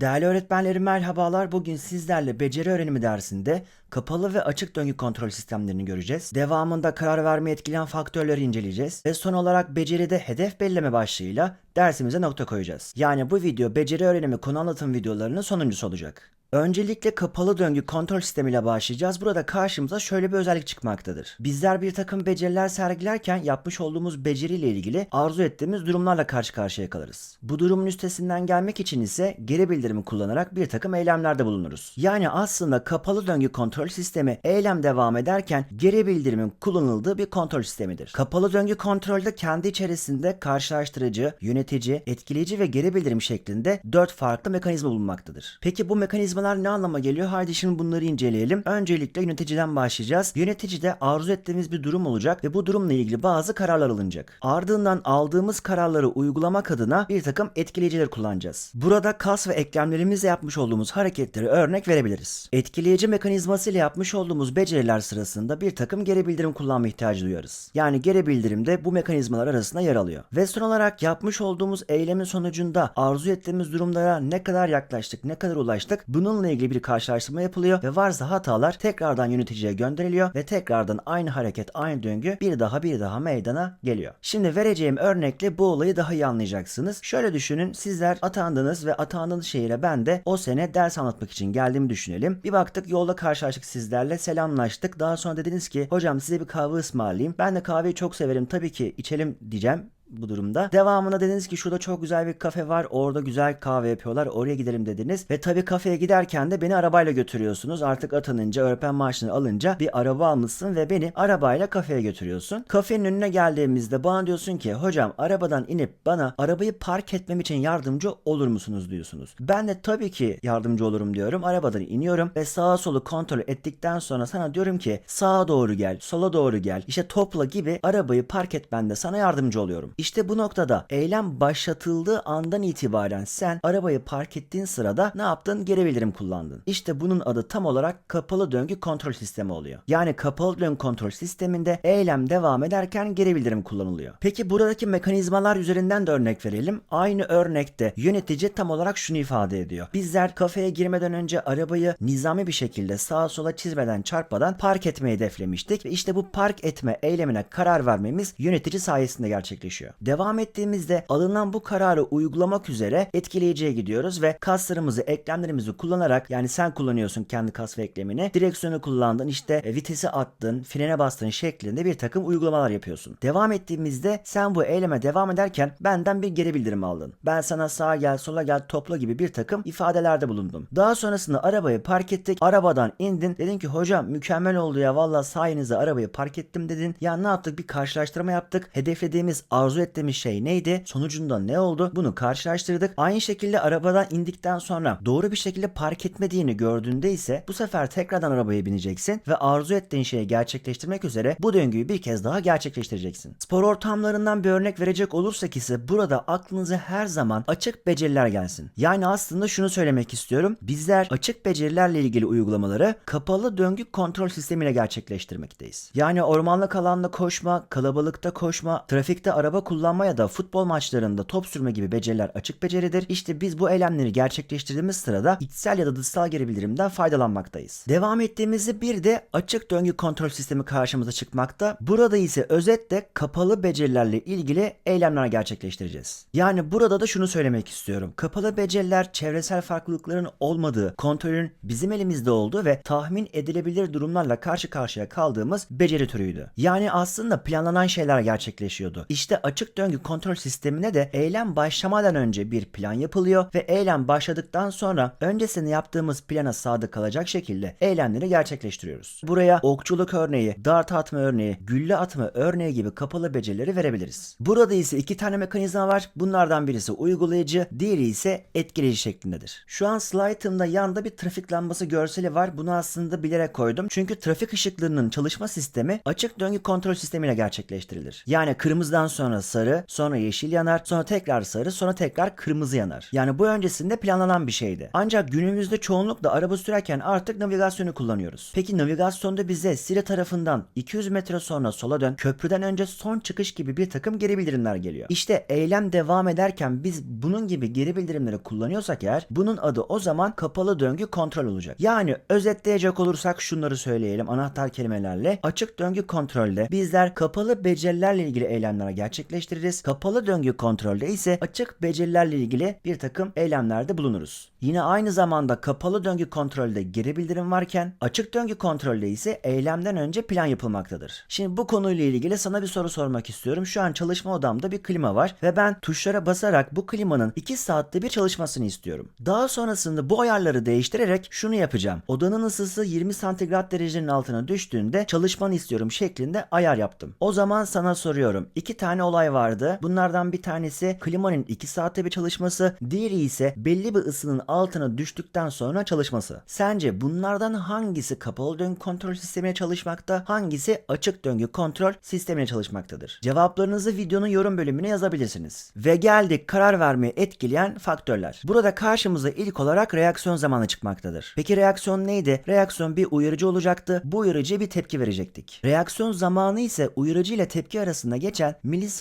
Değerli öğretmenlerim merhabalar. Bugün sizlerle beceri öğrenimi dersinde kapalı ve açık döngü kontrol sistemlerini göreceğiz. Devamında karar vermeyi etkileyen faktörleri inceleyeceğiz. Ve son olarak beceride hedef belirleme başlığıyla dersimize nokta koyacağız. Yani bu video beceri öğrenimi konu anlatım videolarının sonuncusu olacak. Öncelikle kapalı döngü kontrol sistemiyle başlayacağız. Burada karşımıza şöyle bir özellik çıkmaktadır. Bizler bir takım beceriler sergilerken yapmış olduğumuz beceriyle ilgili arzu ettiğimiz durumlarla karşı karşıya kalırız. Bu durumun üstesinden gelmek için ise geri bildirimi kullanarak bir takım eylemlerde bulunuruz. Yani aslında kapalı döngü kontrol sistemi eylem devam ederken geri bildirimin kullanıldığı bir kontrol sistemidir. Kapalı döngü kontrolde kendi içerisinde karşılaştırıcı, yönetici, etkileyici ve geri bildirim şeklinde 4 farklı mekanizma bulunmaktadır. Peki bu mekanizmalar ne anlama geliyor? Haydi şimdi bunları inceleyelim. Öncelikle yöneticiden başlayacağız. Yöneticide arzu ettiğimiz bir durum olacak ve bu durumla ilgili bazı kararlar alınacak. Ardından aldığımız kararları uygulamak adına bir takım etkileyiciler kullanacağız. Burada kas ve eklemlerimizle yapmış olduğumuz hareketleri örnek verebiliriz. Etkileyici mekanizması ile yapmış olduğumuz beceriler sırasında bir takım geri bildirim kullanma ihtiyacı duyarız. Yani geri bildirim de bu mekanizmalar arasında yer alıyor. Ve son olarak yapmış olduğumuz eylemin sonucunda arzu ettiğimiz durumlara ne kadar yaklaştık, ne kadar ulaştık bununla ilgili bir karşılaştırma yapılıyor ve varsa hatalar tekrardan yöneticiye gönderiliyor ve tekrardan aynı hareket, aynı döngü bir daha bir daha meydana geliyor. Şimdi vereceğim örnekle bu olayı daha iyi anlayacaksınız. Şöyle düşünün sizler atandınız ve atandığınız şehire ben de o sene ders anlatmak için geldiğimi düşünelim. Bir baktık yolda karşılaştık sizlerle selamlaştık. Daha sonra dediniz ki hocam size bir kahve ısmarlayayım. Ben de kahveyi çok severim tabii ki içelim diyeceğim bu durumda. Devamında dediniz ki şurada çok güzel bir kafe var. Orada güzel kahve yapıyorlar. Oraya gidelim dediniz. Ve tabii kafeye giderken de beni arabayla götürüyorsunuz. Artık atanınca, öğretmen maaşını alınca bir araba almışsın ve beni arabayla kafeye götürüyorsun. Kafenin önüne geldiğimizde bana diyorsun ki hocam arabadan inip bana arabayı park etmem için yardımcı olur musunuz diyorsunuz. Ben de tabii ki yardımcı olurum diyorum. Arabadan iniyorum ve sağa solu kontrol ettikten sonra sana diyorum ki sağa doğru gel, sola doğru gel. İşte topla gibi arabayı park etmende sana yardımcı oluyorum. İşte bu noktada eylem başlatıldığı andan itibaren sen arabayı park ettiğin sırada ne yaptın? Geri bildirim kullandın. İşte bunun adı tam olarak kapalı döngü kontrol sistemi oluyor. Yani kapalı döngü kontrol sisteminde eylem devam ederken geri bildirim kullanılıyor. Peki buradaki mekanizmalar üzerinden de örnek verelim. Aynı örnekte yönetici tam olarak şunu ifade ediyor. Bizler kafeye girmeden önce arabayı nizami bir şekilde sağa sola çizmeden çarpmadan park etmeyi hedeflemiştik ve işte bu park etme eylemine karar vermemiz yönetici sayesinde gerçekleşiyor. Devam ettiğimizde alınan bu kararı uygulamak üzere etkileyiciye gidiyoruz ve kaslarımızı, eklemlerimizi kullanarak yani sen kullanıyorsun kendi kas ve eklemini, direksiyonu kullandın, işte e, vitesi attın, frene bastın şeklinde bir takım uygulamalar yapıyorsun. Devam ettiğimizde sen bu eyleme devam ederken benden bir geri bildirim aldın. Ben sana sağa gel, sola gel, topla gibi bir takım ifadelerde bulundum. Daha sonrasında arabayı park ettik. Arabadan indin. Dedin ki hocam mükemmel oldu ya valla sayenizde arabayı park ettim dedin. Ya ne yaptık? Bir karşılaştırma yaptık. Hedeflediğimiz, arzu ettiğimiz şey neydi? Sonucunda ne oldu? Bunu karşılaştırdık. Aynı şekilde arabadan indikten sonra doğru bir şekilde park etmediğini gördüğünde ise bu sefer tekrardan arabaya bineceksin ve arzu ettiğin şeyi gerçekleştirmek üzere bu döngüyü bir kez daha gerçekleştireceksin. Spor ortamlarından bir örnek verecek olursak ise burada aklınıza her zaman açık beceriler gelsin. Yani aslında şunu söylemek istiyorum. Bizler açık becerilerle ilgili uygulamaları kapalı döngü kontrol sistemiyle gerçekleştirmekteyiz. Yani ormanlık alanda koşma, kalabalıkta koşma, trafikte araba kullanma ya da futbol maçlarında top sürme gibi beceriler açık beceridir. İşte biz bu eylemleri gerçekleştirdiğimiz sırada içsel ya da dışsal geri bildirimden faydalanmaktayız. Devam ettiğimizde bir de açık döngü kontrol sistemi karşımıza çıkmakta. Burada ise özetle kapalı becerilerle ilgili eylemler gerçekleştireceğiz. Yani burada da şunu söylemek istiyorum. Kapalı beceriler çevresel farklılıkların olmadığı, kontrolün bizim elimizde olduğu ve tahmin edilebilir durumlarla karşı karşıya kaldığımız beceri türüydü. Yani aslında planlanan şeyler gerçekleşiyordu. İşte açık döngü kontrol sistemine de eylem başlamadan önce bir plan yapılıyor ve eylem başladıktan sonra öncesinde yaptığımız plana sadık kalacak şekilde eylemleri gerçekleştiriyoruz. Buraya okçuluk örneği, dart atma örneği, gülle atma örneği gibi kapalı becerileri verebiliriz. Burada ise iki tane mekanizma var. Bunlardan birisi uygulayıcı, diğeri ise etkileyici şeklindedir. Şu an slide'ımda yanda bir trafik lambası görseli var. Bunu aslında bilerek koydum. Çünkü trafik ışıklarının çalışma sistemi açık döngü kontrol sistemiyle gerçekleştirilir. Yani kırmızıdan sonra sarı, sonra yeşil yanar, sonra tekrar sarı, sonra tekrar kırmızı yanar. Yani bu öncesinde planlanan bir şeydi. Ancak günümüzde çoğunlukla araba sürerken artık navigasyonu kullanıyoruz. Peki navigasyonda bize Siri tarafından 200 metre sonra sola dön, köprüden önce son çıkış gibi bir takım geri bildirimler geliyor. İşte eylem devam ederken biz bunun gibi geri bildirimleri kullanıyorsak eğer bunun adı o zaman kapalı döngü kontrol olacak. Yani özetleyecek olursak şunları söyleyelim anahtar kelimelerle. Açık döngü kontrolde bizler kapalı becerilerle ilgili eylemler gerçekleştiririz. Kapalı döngü kontrolde ise açık becerilerle ilgili bir takım eylemlerde bulunuruz. Yine aynı zamanda kapalı döngü kontrolde geri bildirim varken açık döngü kontrolde ise eylemden önce plan yapılmaktadır. Şimdi bu konuyla ilgili sana bir soru sormak istiyorum. Şu an çalışma odamda bir klima var ve ben tuşlara basarak bu klimanın 2 saatte bir çalışmasını istiyorum. Daha sonrasında bu ayarları değiştirerek şunu yapacağım. Odanın ısısı 20 santigrat derecenin altına düştüğünde çalışmanı istiyorum şeklinde ayar yaptım. O zaman sana soruyorum. İki tane olay vardı. Bunlardan bir tanesi klimanın 2 saatte bir çalışması, diğeri ise belli bir ısının altına düştükten sonra çalışması. Sence bunlardan hangisi kapalı döngü kontrol sistemine çalışmakta, hangisi açık döngü kontrol sistemine çalışmaktadır? Cevaplarınızı videonun yorum bölümüne yazabilirsiniz. Ve geldik karar vermeyi etkileyen faktörler. Burada karşımıza ilk olarak reaksiyon zamanı çıkmaktadır. Peki reaksiyon neydi? Reaksiyon bir uyarıcı olacaktı. Bu uyarıcıya bir tepki verecektik. Reaksiyon zamanı ise uyarıcı ile tepki arasında geçen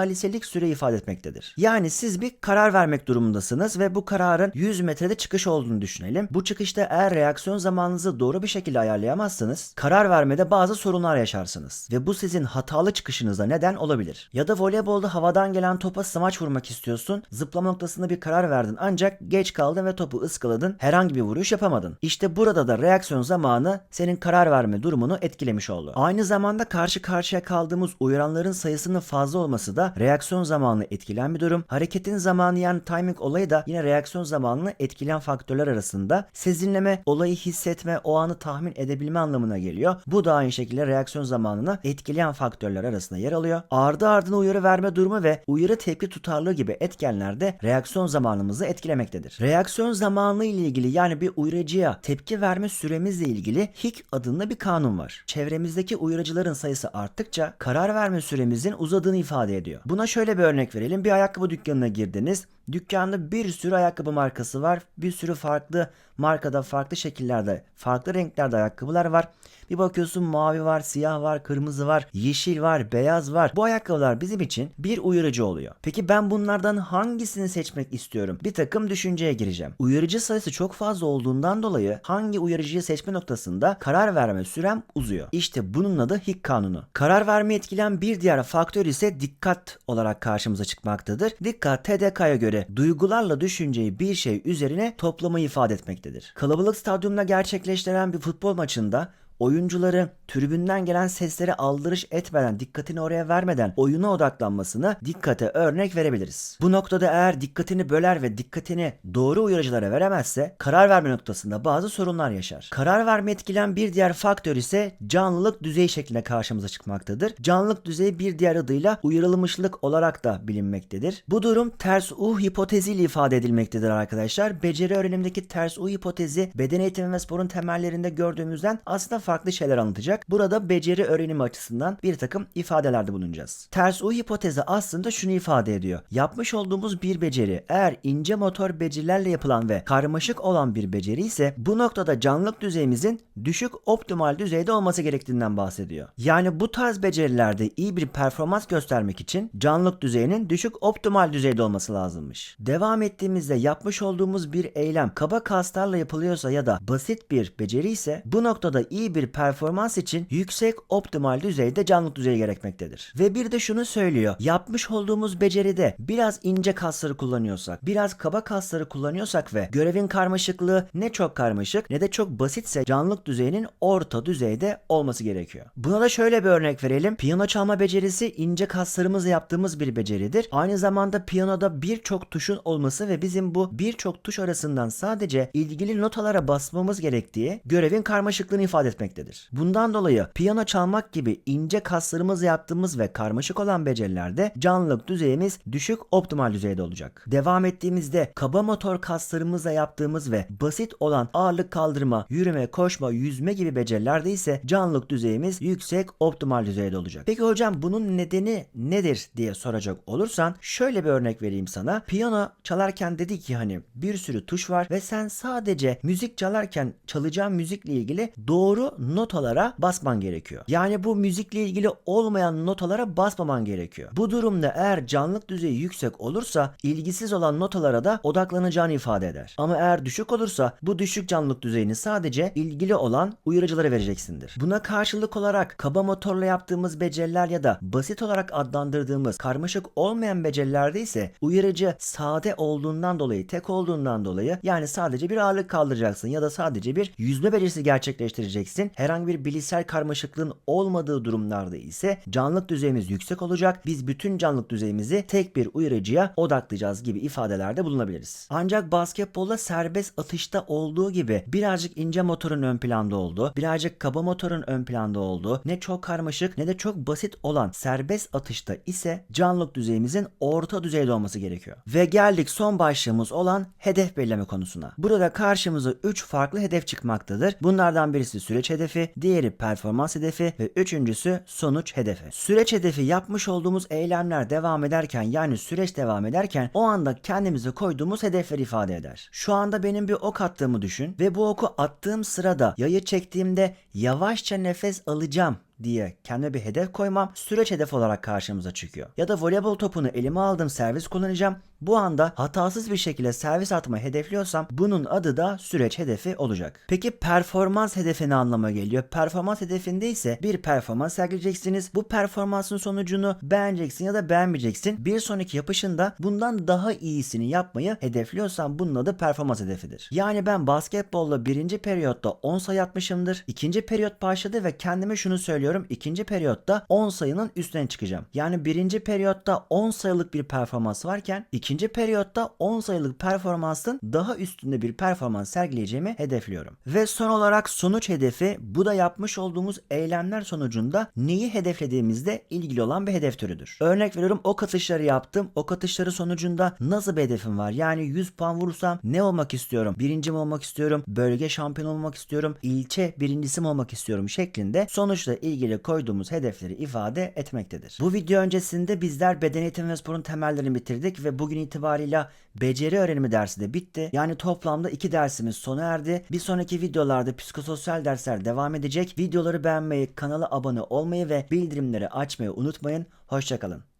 milisaliselik süre ifade etmektedir. Yani siz bir karar vermek durumundasınız ve bu kararın 100 metrede çıkış olduğunu düşünelim. Bu çıkışta eğer reaksiyon zamanınızı doğru bir şekilde ayarlayamazsanız karar vermede bazı sorunlar yaşarsınız ve bu sizin hatalı çıkışınıza neden olabilir. Ya da voleybolda havadan gelen topa smaç vurmak istiyorsun. Zıplama noktasında bir karar verdin ancak geç kaldın ve topu ıskaladın. Herhangi bir vuruş yapamadın. İşte burada da reaksiyon zamanı senin karar verme durumunu etkilemiş oldu. Aynı zamanda karşı karşıya kaldığımız uyaranların sayısının fazla olması da reaksiyon zamanını etkileyen bir durum. Hareketin zamanı yani timing olayı da yine reaksiyon zamanını etkileyen faktörler arasında. Sezinleme, olayı hissetme, o anı tahmin edebilme anlamına geliyor. Bu da aynı şekilde reaksiyon zamanını etkileyen faktörler arasında yer alıyor. Ardı ardına uyarı verme durumu ve uyarı tepki tutarlığı gibi etkenler de reaksiyon zamanımızı etkilemektedir. Reaksiyon zamanı ile ilgili yani bir uyarıcıya tepki verme süremizle ilgili HIK adında bir kanun var. Çevremizdeki uyarıcıların sayısı arttıkça karar verme süremizin uzadığını ifade ediyor. Buna şöyle bir örnek verelim. Bir ayakkabı dükkanına girdiniz. Dükkanda bir sürü ayakkabı markası var. Bir sürü farklı markada, farklı şekillerde, farklı renklerde ayakkabılar var. Bir bakıyorsun mavi var, siyah var, kırmızı var, yeşil var, beyaz var. Bu ayakkabılar bizim için bir uyarıcı oluyor. Peki ben bunlardan hangisini seçmek istiyorum? Bir takım düşünceye gireceğim. Uyarıcı sayısı çok fazla olduğundan dolayı hangi uyarıcıyı seçme noktasında karar verme sürem uzuyor. İşte bunun adı Hick kanunu. Karar vermeyi etkileyen bir diğer faktör ise dikkat olarak karşımıza çıkmaktadır. Dikkat TDK'ya göre duygularla düşünceyi bir şey üzerine toplamayı ifade etmektedir. Kalabalık stadyumda gerçekleştirilen bir futbol maçında oyuncuları tribünden gelen seslere aldırış etmeden, dikkatini oraya vermeden oyuna odaklanmasını dikkate örnek verebiliriz. Bu noktada eğer dikkatini böler ve dikkatini doğru uyarıcılara veremezse karar verme noktasında bazı sorunlar yaşar. Karar verme etkilen bir diğer faktör ise canlılık düzeyi şeklinde karşımıza çıkmaktadır. Canlılık düzeyi bir diğer adıyla uyarılmışlık olarak da bilinmektedir. Bu durum ters U hipoteziyle ifade edilmektedir arkadaşlar. Beceri öğrenimdeki ters U hipotezi beden eğitimi ve sporun temellerinde gördüğümüzden aslında farklı şeyler anlatacak. Burada beceri öğrenimi açısından bir takım ifadelerde bulunacağız. Ters U hipotezi aslında şunu ifade ediyor. Yapmış olduğumuz bir beceri eğer ince motor becerilerle yapılan ve karmaşık olan bir beceri ise bu noktada canlılık düzeyimizin düşük optimal düzeyde olması gerektiğinden bahsediyor. Yani bu tarz becerilerde iyi bir performans göstermek için canlılık düzeyinin düşük optimal düzeyde olması lazımmış. Devam ettiğimizde yapmış olduğumuz bir eylem kaba kaslarla yapılıyorsa ya da basit bir beceri ise bu noktada iyi bir performans için yüksek optimal düzeyde canlılık düzeyi gerekmektedir. Ve bir de şunu söylüyor. Yapmış olduğumuz beceride biraz ince kasları kullanıyorsak, biraz kaba kasları kullanıyorsak ve görevin karmaşıklığı ne çok karmaşık ne de çok basitse canlılık düzeyinin orta düzeyde olması gerekiyor. Buna da şöyle bir örnek verelim. Piyano çalma becerisi ince kaslarımızla yaptığımız bir beceridir. Aynı zamanda piyanoda birçok tuşun olması ve bizim bu birçok tuş arasından sadece ilgili notalara basmamız gerektiği görevin karmaşıklığını ifade etmektedir. Etmektedir. Bundan dolayı piyano çalmak gibi ince kaslarımızla yaptığımız ve karmaşık olan becerilerde canlılık düzeyimiz düşük optimal düzeyde olacak. Devam ettiğimizde kaba motor kaslarımızla yaptığımız ve basit olan ağırlık kaldırma, yürüme, koşma, yüzme gibi becerilerde ise canlılık düzeyimiz yüksek optimal düzeyde olacak. Peki hocam bunun nedeni nedir diye soracak olursan şöyle bir örnek vereyim sana. Piyano çalarken dedi ki hani bir sürü tuş var ve sen sadece müzik çalarken çalacağın müzikle ilgili doğru notalara basman gerekiyor. Yani bu müzikle ilgili olmayan notalara basmaman gerekiyor. Bu durumda eğer canlılık düzeyi yüksek olursa ilgisiz olan notalara da odaklanacağını ifade eder. Ama eğer düşük olursa bu düşük canlılık düzeyini sadece ilgili olan uyarıcılara vereceksindir. Buna karşılık olarak kaba motorla yaptığımız beceriler ya da basit olarak adlandırdığımız karmaşık olmayan becerilerde ise uyarıcı sade olduğundan dolayı, tek olduğundan dolayı yani sadece bir ağırlık kaldıracaksın ya da sadece bir yüzme becerisi gerçekleştireceksin. Herhangi bir bilişsel karmaşıklığın olmadığı durumlarda ise canlılık düzeyimiz yüksek olacak. Biz bütün canlılık düzeyimizi tek bir uyarıcıya odaklayacağız gibi ifadelerde bulunabiliriz. Ancak basketbolda serbest atışta olduğu gibi birazcık ince motorun ön planda olduğu, birazcık kaba motorun ön planda olduğu, ne çok karmaşık ne de çok basit olan serbest atışta ise canlılık düzeyimizin orta düzeyde olması gerekiyor. Ve geldik son başlığımız olan hedef belirleme konusuna. Burada karşımıza 3 farklı hedef çıkmaktadır. Bunlardan birisi süreç hedefi, diğeri performans hedefi ve üçüncüsü sonuç hedefi. Süreç hedefi yapmış olduğumuz eylemler devam ederken yani süreç devam ederken o anda kendimize koyduğumuz hedefleri ifade eder. Şu anda benim bir ok attığımı düşün ve bu oku attığım sırada yayı çektiğimde yavaşça nefes alacağım diye kendime bir hedef koymam süreç hedef olarak karşımıza çıkıyor. Ya da voleybol topunu elime aldım servis kullanacağım. Bu anda hatasız bir şekilde servis atmayı hedefliyorsam bunun adı da süreç hedefi olacak. Peki performans hedefi ne anlama geliyor? Performans hedefinde ise bir performans sergileyeceksiniz. Bu performansın sonucunu beğeneceksin ya da beğenmeyeceksin. Bir sonraki yapışında bundan daha iyisini yapmayı hedefliyorsan bunun adı performans hedefidir. Yani ben basketbolla birinci periyotta 10 sayı atmışımdır. İkinci periyot başladı ve kendime şunu söylüyorum. İkinci periyotta 10 sayının üstüne çıkacağım. Yani birinci periyotta 10 sayılık bir performans varken ikinci periyotta 10 sayılık performansın daha üstünde bir performans sergileyeceğimi hedefliyorum. Ve son olarak sonuç hedefi bu da yapmış olduğumuz eylemler sonucunda neyi hedeflediğimizle ilgili olan bir hedef türüdür. Örnek veriyorum ok atışları yaptım. Ok atışları sonucunda nasıl bir hedefim var? Yani 100 puan vurursam ne olmak istiyorum? Birinci mi olmak istiyorum? Bölge şampiyonu olmak istiyorum? İlçe birincisi mi olmak istiyorum? Şeklinde sonuçla ilgili koyduğumuz hedefleri ifade etmektedir. Bu video öncesinde bizler beden eğitimi ve sporun temellerini bitirdik ve bugün itibarıyla beceri öğrenimi dersi de bitti. Yani toplamda iki dersimiz sona erdi. Bir sonraki videolarda psikososyal dersler devam edecek. Videoları beğenmeyi, kanala abone olmayı ve bildirimleri açmayı unutmayın. Hoşçakalın.